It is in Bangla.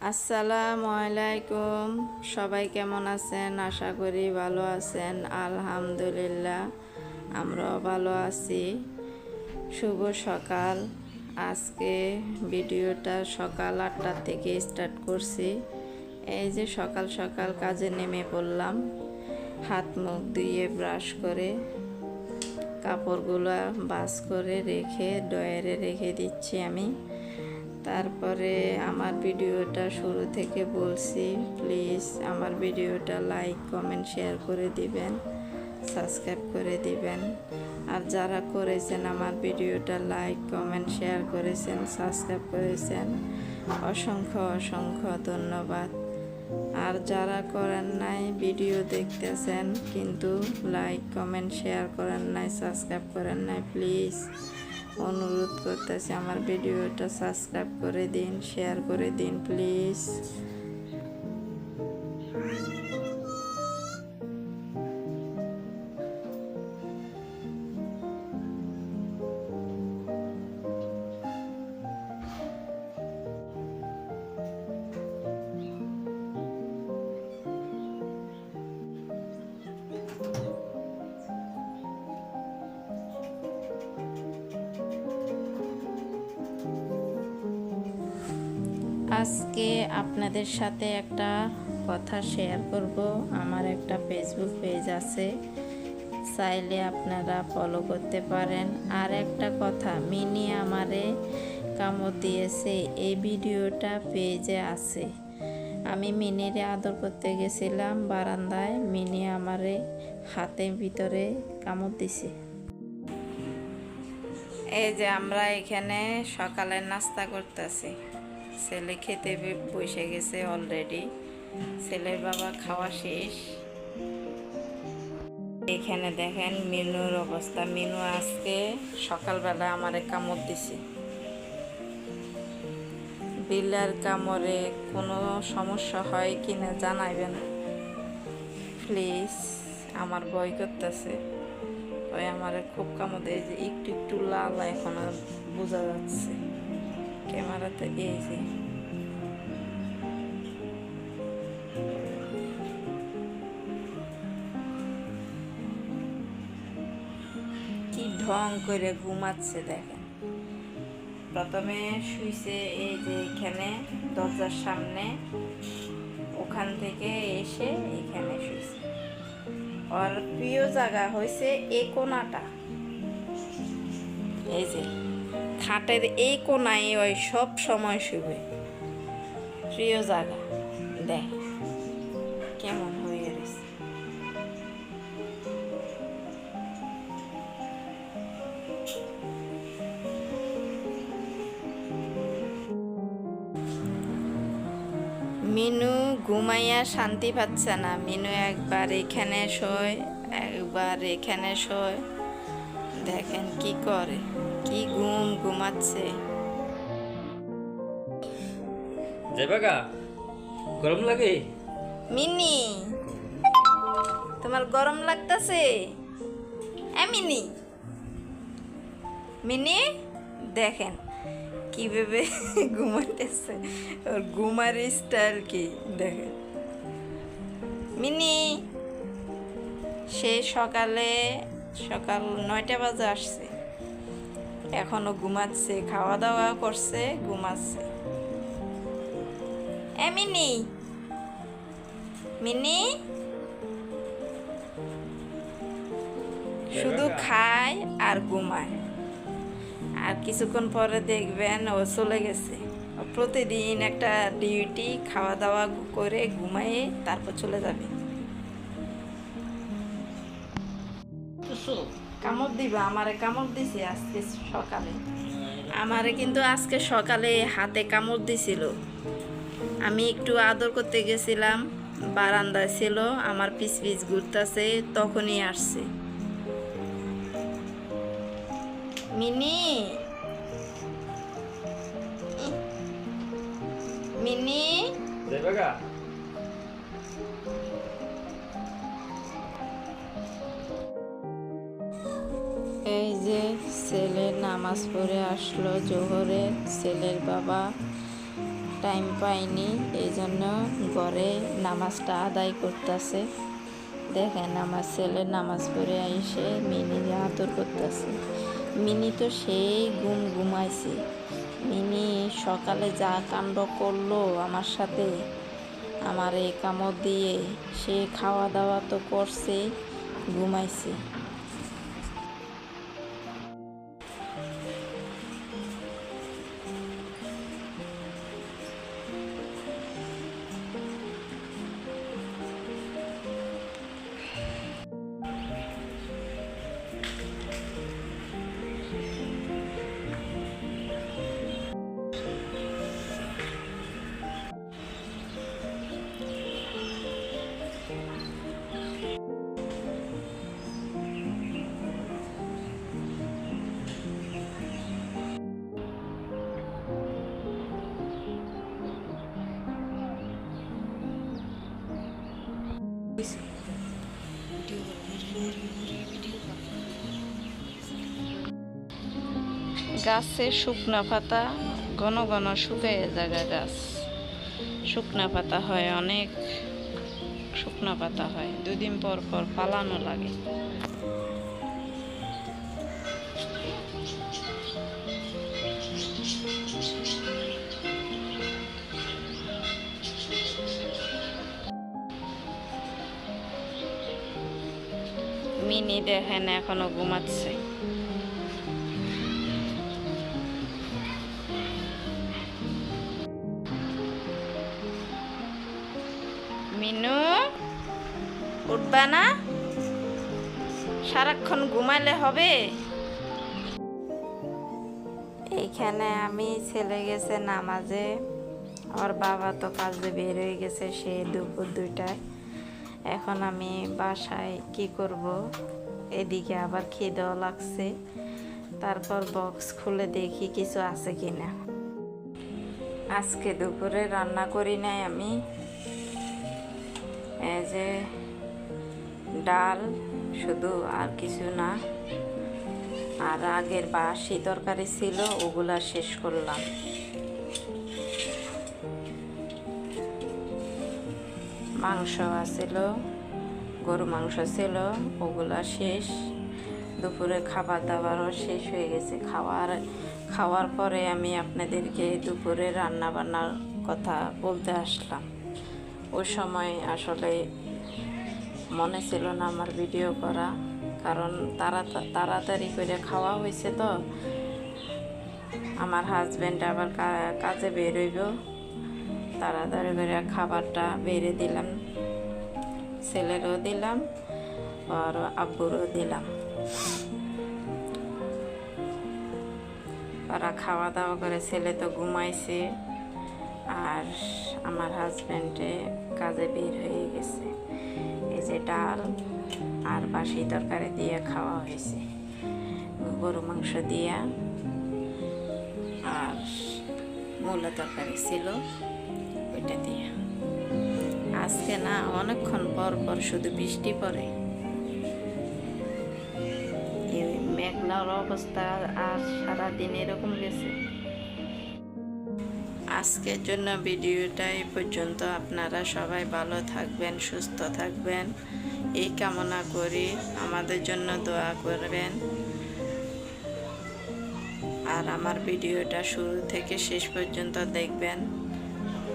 আসসালামু আলাইকুম সবাই কেমন আছেন? আশা করি ভালো আছেন। আলহামদুলিল্লাহ, আমরাও ভালো আছি। শুভ সকাল। আজকে ভিডিওটা সকাল আটটার থেকে স্টার্ট করছি। এই যে সকাল সকাল কাজে নেমে পড়লাম। হাত মুখ ধুয়ে ব্রাশ করে কাপড়গুলো বাস করে রেখে ডয়ারে রেখে দিচ্ছি আমি। তারপরে আমার ভিডিওটা শুরু থেকে বলছি প্লিজ আমার ভিডিওটা লাইক কমেন্ট শেয়ার করে দিবেন সাবস্ক্রাইব করে দিবেন। আর যারা করেছেন আমার ভিডিওটা লাইক কমেন্ট শেয়ার করেছেন সাবস্ক্রাইব করেছেন, অসংখ্য অসংখ্য ধন্যবাদ। আর যারা করেন নাই ভিডিও দেখতেছেন, কিন্তু লাইক কমেন্ট শেয়ার করেন নাই সাবস্ক্রাইব করেন নাই প্লিজ অনুরোধ করতেছি আমার ভিডিওটা সাবস্ক্রাইব করে দিন শেয়ার করে দিন প্লিজ আজকে আপনাদের সাথে একটা কথা শেয়ার করব। আমার একটা ফেসবুক পেজ আছে। চাইলে আপনারা ফলো করতে পারেন। আর একটা কথা, মিনি আমারে কামড় দিয়েছে। এই ভিডিওটা পেজে আছে। আমি মিনিরে আদর করতে গেছিলাম বারান্দায়। মিনি আমারে হাতের ভিতরে কামড় দিছে। এই যে আমরা এখানে সকালে নাস্তা করতেছি। ছেলে খেতে বসে গেছে অলরেডি ছেলের বাবা খাওয়া শেষ। এখানে দেখেন মিনুর অবস্থা। মিনু আজকে সকালবেলা আমারে কামড় দিছে। বিল্লার কামড়ে কোনো সমস্যা হয় কিনা জানাইবেন? প্লিজ, আমার ভয় করতেছে। ওই আমার খুব কামড় যে একটু একটু লাল এখনও বোঝা যাচ্ছে। ক্যামেরাতে এই যে কি ঢং করে ঘুমাচ্ছে দেখেন প্রথমে শুইছে এই যে এখানে দরজার সামনে ওখান থেকে এসে এখানে শুইছে ওর প্রিয় জায়গা হয়েছে এ কোনাটা এই যে খাটের এই কোনায় ওই সব সময় শুবে। প্রিয় জায়গা দেখ কেমন হয়ে গেছে। মিনু ঘুমাইয়া শান্তি পাচ্ছে না। মিনু একবার এখানে শোয়, একবার এখানে শোয়। দেখেন কি করে। কি ঘুম ঘুমাচ্ছে? যাইবা গা গরম লাগে? মিনি তোমার গরম লাগতেছে? এ মিনি মিনি দেখেন কীভাবে ঘুমাইতেছে। ওর ঘুমার স্টাইল কি দেখেন। মিনি সে সকালে সকাল নয়টা বাজে আসছে। এখনও ঘুমাচ্ছে খাওয়া দাওয়া করছে ঘুমাচ্ছে। এ মিনি মিনি শুধু খায় আর ঘুমায়। আর কিছুক্ষণ পরে দেখবেন ও চলে গেছে। ও প্রতিদিন একটা ডিউটি খাওয়া দাওয়া করে ঘুমায়ে তারপর চলে যাবে। কামড় দিবা, আমারে কামড় দিছে আজকে সকালে। আমারে কিন্তু আজকে সকালে হাতে কামড় দিছিল। আমি একটু আদর করতে গেছিলাম, বারান্দায় ছিল, আমার পিস পিস ঘুরতেছে, তখনই আসছে। মিনি! মিনি! এই যে ছেলে নামাজ পড়ে আসলো, জোহরে ছেলের বাবা টাইম পাইনি এই জন্য ঘরে নামাজটা আদায় করতেছে। দেখেন আমার ছেলে নামাজ পড়ে এসে মিনি আদর করতেছে। মিনি তো সেই ঘুম ঘুমাইছে। মিনি সকালে যা কাণ্ড করল আমার সাথে, আমার এই কামড় দিয়ে সে খাওয়া দাওয়া তো করছে, ঘুমাইছে। গাছের শুকনা পাতা, ঘন ঘন শুকে জায়গা গাছ। শুকনা পাতা হয় অনেক, শুকনা পাতা হয়। দুদিন পর পর পালানো লাগে। মিনি দেখেন এখনও ঘুমাচ্ছে। মিনু, উঠবা না? সারাক্ষণ ঘুমাইলে হবে? এইখানে আমি ছেলে গেছে নামাজে, ওর বাবা তো কাজে বের হয়ে গেছে, সে দুপুর দুইটায়। এখন আমি বাসায় কি করব? এদিকে আবার খিদেও লাগছে। তারপর বক্স খুলে দেখি কিছু আছে কি না আজকে দুপুরে রান্না করি নাই আমি। এই যে ডাল শুধু আর কিছু না। আর আগের বাসি তরকারি ছিল, ওগুলা শেষ করলাম। মাংস আছিল, গরু মাংস ছিল, ওগুলা শেষ। দুপুরে খাবার দাবারও শেষ হয়ে গেছে। খাওয়ার খাওয়ার পরে আমি আপনাদেরকে দুপুরে রান্না বান্নার কথা বলতে আসলাম। ওই সময় আসলে মনে ছিল না আমার ভিডিও করা, কারণ তারা, তাড়াতাড়ি করে খাওয়া হয়েছে তো। আমার হাজব্যান্ড আবার কাজে বেরোইব তাড়াতাড়ি করে খাবারটা বেড়ে দিলাম। ছেলেরও দিলাম আর আব্বুরও দিলাম। ওরা খাওয়া দাওয়া করে, ছেলে তো ঘুমাইছে আর আমার হাজব্যান্ডে কাজে বের হয়ে গেছে। এই যে ডাল আর বাসি তরকারি দিয়ে খাওয়া হয়েছে। গরু মাংস দিয়া আর মূলা তরকারি ছিল। ওইটা দিয়ে। আজকে না অনেকক্ষণ পর পর শুধু বৃষ্টি পড়ে। মেঘলার অবস্থা আর সারাদিন এরকম গেছে। আজকের জন্য ভিডিওটা এই পর্যন্ত। আপনারা সবাই ভালো থাকবেন, সুস্থ থাকবেন। এই কামনা করি। আমাদের জন্য দোয়া করবেন। আর আমার ভিডিওটা শুরু থেকে শেষ পর্যন্ত দেখবেন।